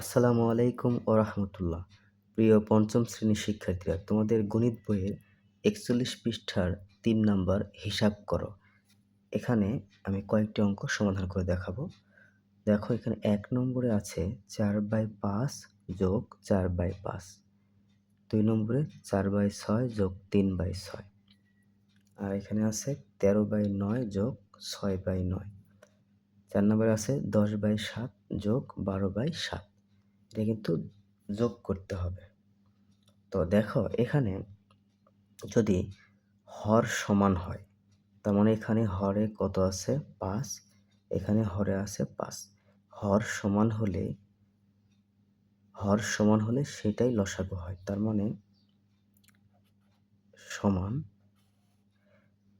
আসসালামু আলাইকুম ও রহমতুল্লাহ। প্রিয় পঞ্চম শ্রেণির শিক্ষার্থীরা, তোমাদের গণিত বইয়ের একচল্লিশ পৃষ্ঠার তিন নাম্বার হিসাব করো। এখানে আমি কয়েকটি অঙ্ক সমাধান করে দেখাবো। দেখো, এখানে এক নম্বরে আছে চার বাই পাঁচ যোগ চার বাই পাঁচ। দুই নম্বরে চার বাই ছয় যোগ তিন বাই ছয়। আর এখানে আছে তেরো বাই নয় যোগ ছয় বাই নয়। চার নম্বরে আছে দশ বাই সাত যোগ বারো বাই সাত। এটা কিন্তু যোগ করতে হবে। তো দেখো, এখানে যদি হর সমান হয়, তার মানে এখানে হরে কত আছে? পাঁচ। এখানে হরে আছে পাঁচ। হর সমান হলে, হর সমান হলে সেটাই লসাগু হয়। তার মানে সমান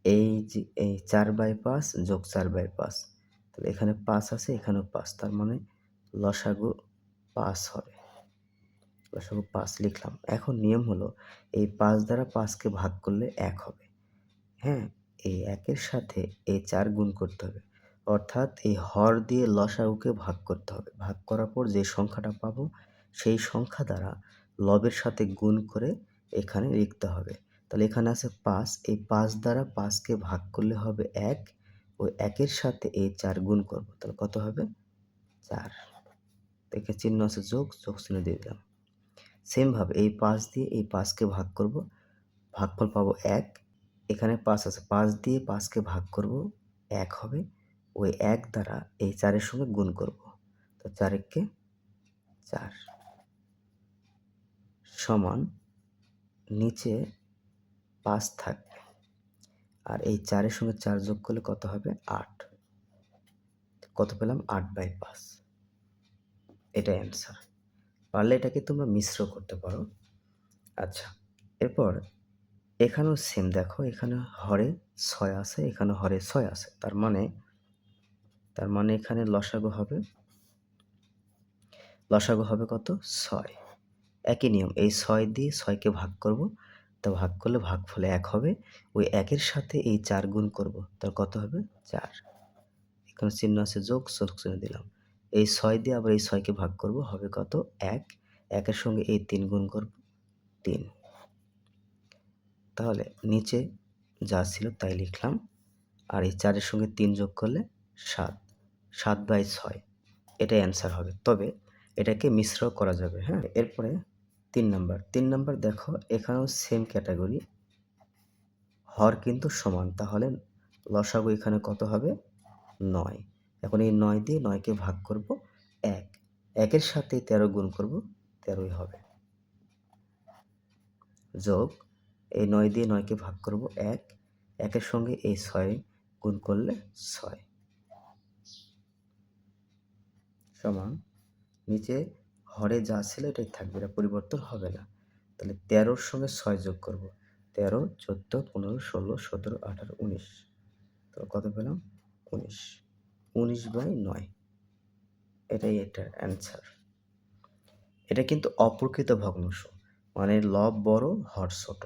এই যে, এই চার বাই পাঁচ যোগ চার বাই পাঁচ। তাহলে এখানে পাঁচ আছে, এখানেও পাঁচ। তার মানে লসাগু পাঁচ হবে। লসাগু পাঁচ লিখলাম। এখন নিয়ম হলো এই পাঁচ দ্বারা পাঁচকে ভাগ করলে এক হবে। হ্যাঁ এই একের সাথে এই চার গুণ করতে হবে। অর্থাৎ এই হর দিয়ে লসাগুকে ভাগ করতে হবে। ভাগ করার পর যে সংখ্যাটা পাবো, সেই সংখ্যা দ্বারা লবের সাথে গুণ করে এখানে লিখতে হবে। তাহলে এখানে আছে পাঁচ। এই পাঁচ দ্বারা পাঁচকে ভাগ করলে হবে এক। ওই একের সাথে এই চার গুণ করব। তাহলে কত হবে? চার। দেখে চিহ্ন আছে, যোগ যোগ চিহ্ন দিয়ে দিলাম। সেমভাবে এই পাঁচ দিয়ে এই পাঁচকে ভাগ করব। ভাগফল পাবো এক। এখানে পাঁচ আছে, পাঁচ দিয়ে পাঁচকে ভাগ করব, এক হবে। ওই এক দ্বারা এই চারের সঙ্গে গুণ করব। তো চারেককে চার। সমান নিচে পাঁচ থাকবে আর এই চারের সঙ্গে চার যোগ করলে কত হবে? আট। কত পেলাম? আট বাই পাঁচ। এটা অ্যান্সার পারলে এটাকে তোমরা মিশ্র করতে পারো। আচ্ছা এরপর এখানেও সেম দেখো, এখানে হরে ছয় আছে, এখানে হরে ছয় আছে। তার মানে তার মানে এখানে লসাগু হবে লসাগু হবে কত? ছয়। একই নিয়ম, এই ছয় দিয়ে ছয়কে ভাগ করব। তা ভাগ করলে ভাগ ফলে এক হবে, ওই একের সাথে এই চার গুণ করব। তার কত হবে? চার। এখানে চিহ্ন আছে যোগ যোগ চিহ্ন দিলাম। এই ছয় দিয়ে আবার এই ছয়কে ভাগ করব, হবে কত? এক। একের সঙ্গে এই তিন গুণ করব, তিন। তাহলে নিচে যা ছিল তাই লিখলাম। আর এই চারের সঙ্গে তিন যোগ করলে সাত। সাত বাই ছয়। এটাই অ্যান্সার হবে। তবে এটাকে মিশ্র করা যাবে হ্যাঁ? এরপরে তিন নাম্বার। তিন নাম্বার দেখো, এখানেও সেম ক্যাটাগরি হর কিন্তু সমান। তাহলে লসাগু এখানে কত হবে? নয়। এখন এই নয় দিয়ে নয়কে ভাগ করব এক। একের সাথে তেরো গুণ করব, তেরোই হবে। যোগ, এই নয় দিয়ে নয়কে ভাগ করব এক। একের সঙ্গে এই ছয় গুণ করলে ছয়। সমান, নিচে হরে যা ছিল এটাই থাকবে, এটা পরিবর্তন হবে না। তাহলে তেরোর সঙ্গে ছয় যোগ করব। তেরো, চোদ্দ, পনেরো, ষোলো, সতেরো, আঠারো, উনিশ। তো কত পেলাম? উনিশ। উনিশ বাই নয়। এটাই এটার অ্যান্সার এটা কিন্তু অপ্রকৃত ভগ্নাংশ। মানে লব বড়, হর ছোট।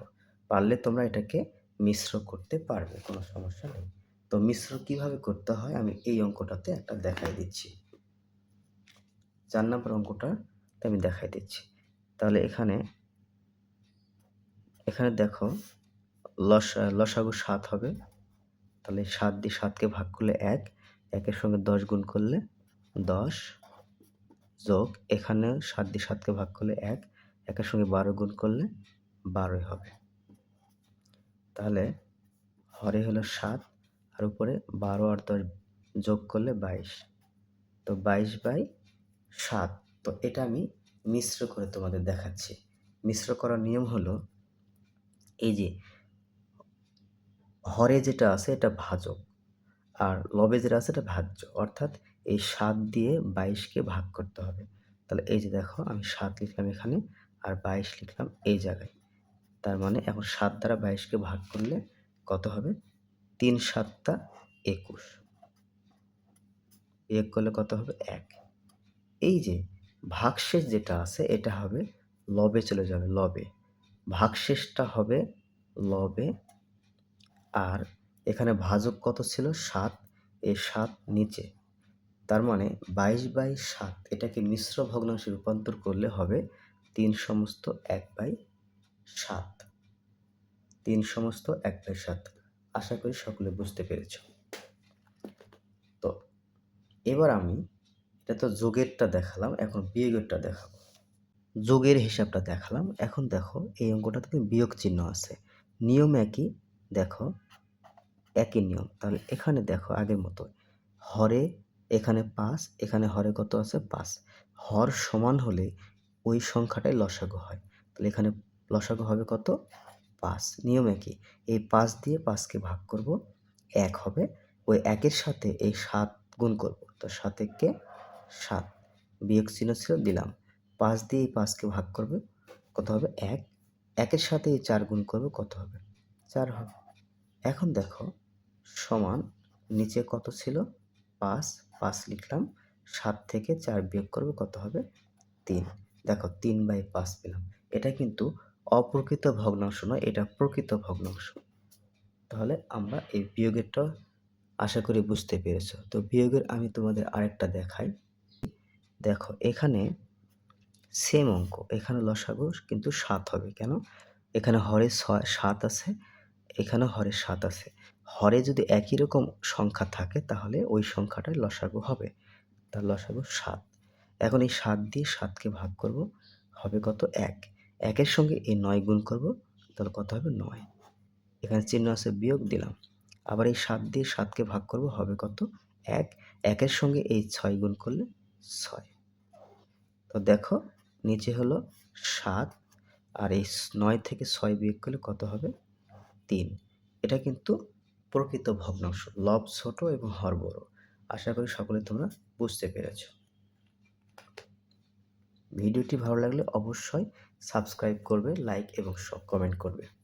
পারলে তোমরা এটাকে মিশ্র করতে পারবে, কোনো সমস্যা নেই। তো মিশ্র কীভাবে করতে হয়? আমি এই অঙ্কটাতে একটা দেখাই দিচ্ছি। চার নম্বর অঙ্কটা আমি দেখাই দিচ্ছি। তাহলে এখানে এখানে দেখো, লস, লসাগু সাত হবে। তাহলে সাত দিয়ে সাতকে ভাগ করলে এক। একের সঙ্গে দশ গুণ করলে দশ যোগ এখানে সাত দিয়ে সাতকে ভাগ করলে এক, একের সঙ্গে বারো গুণ করলে বারোই হবে। তাহলে হরে হলো সাত, আর উপরে বারো আর দশ যোগ করলে বাইশ। তো বাইশ বাই সাত। তো এটা আমি মিশ্র করে তোমাদের দেখাচ্ছি। মিশ্র করার নিয়ম হলো এই যে হরে যেটা আছে এটা ভাজক। আর লবে যেটা আছে এটা ভাজ্য। অর্থাৎ এই সাত দিয়ে বাইশকে ভাগ করতে হবে। তাহলে এই যে দেখো, আমি সাত লিখলাম এখানে আর বাইশ লিখলাম এই জায়গায়। তার মানে এখন সাত দ্বারা বাইশকে ভাগ করলে কত হবে? তিন সাতটা একুশ। এক করলে কত হবে? এক। এই যে ভাগশেষ যেটা আছে, এটা হবে লবে চলে যাবে, লবে। ভাগশেষটা হবে লবে আর এখানে ভাজক কত ছিল? সাত। এই সাত নিচে। তার মানে বাইশ বাই সাত। এটাকে মিশ্র ভগ্নাংশে রূপান্তর করলে হবে তিন সমস্ত এক বাই সাত। তিন সমস্ত এক বাই সাত। আশা করি সকলে বুঝতে পেরেছ। তো এবার আমি এটা তো যোগেরটা দেখালাম, এখন বিয়োগেরটা দেখাবো। যোগের হিসাবটা দেখালাম। এখন দেখো এই অঙ্কটা থেকে বিয়োগ চিহ্ন আছে। নিয়ম একই। দেখো একই নিয়ম। তাহলে এখানে দেখো আগের মতো হরে, এখানে পাঁচ, এখানে হরে কত আছে? পাঁচ। হর সমান হলে ওই সংখ্যাটাই লসাগু হয়। তাহলে এখানে লসাগু হবে কত? পাঁচ। নিয়ম একই। এই পাঁচ দিয়ে পাঁচকে ভাগ করব। এক হবে। ওই একের সাথে এই সাত গুণ করব। তো সাত একে সাত। বিয়োগ চিহ্ন ছিল দিলাম। পাঁচ দিয়ে এই পাঁচকে ভাগ করবে। কত হবে? এক। একের সাথে এই চার গুণ করবে। কত হবে? চার হবে। এখন দেখো সমান নিচে কত ছিল? পাঁচ পাঁচ লিখলাম। সাত থেকে চার বিয়োগ করবে কত হবে? তিন। দেখো, তিন বাই পাঁচ পেলাম। এটা কিন্তু অপ্রকৃত ভগ্নাংশ নয়, এটা প্রকৃত ভগ্নাংশ। তাহলে আমরা এই বিয়োগেরটা আশা করি বুঝতে পেরেছ। তো বিয়োগের আমি তোমাদের আরেকটা দেখাই। দেখো, এখানে সেম অঙ্ক, এখানে লসাগু কিন্তু সাত হবে। কেন? এখানে হরে ছয়, সাত আছে এখানে হরে সাত আছে। হরে যদি একই রকম সংখ্যা থাকে, তাহলে ওই সংখ্যাটাই লসাগু হবে। তার লসাগু সাত। এখন এই সাত দিয়ে সাতকে ভাগ করব, হবে কত এক। একের সঙ্গে এই নয় গুণ করব, তাহলে কত হবে নয়। এখানে চিহ্ন আছে বিয়োগ দিলাম। আবার এই সাত দিয়ে সাতকে ভাগ করব, হবে কত এক। একের সঙ্গে এই ছয় গুণ করলে ছয়। তো দেখো, নিচে হলো সাত, আর এই নয় থেকে ছয় বিয়োগ করলে কত হবে তিন। এটা কিন্তু প্রকৃত ভগ্নাংশ। লব ছোট এবং হর বড়। আশা করি সকলে তোমরা বুঝতে পেরেছ। ভিডিওটি ভালো লাগলে অবশ্যই সাবস্ক্রাইব করবে, লাইক এবং কমেন্ট করবে।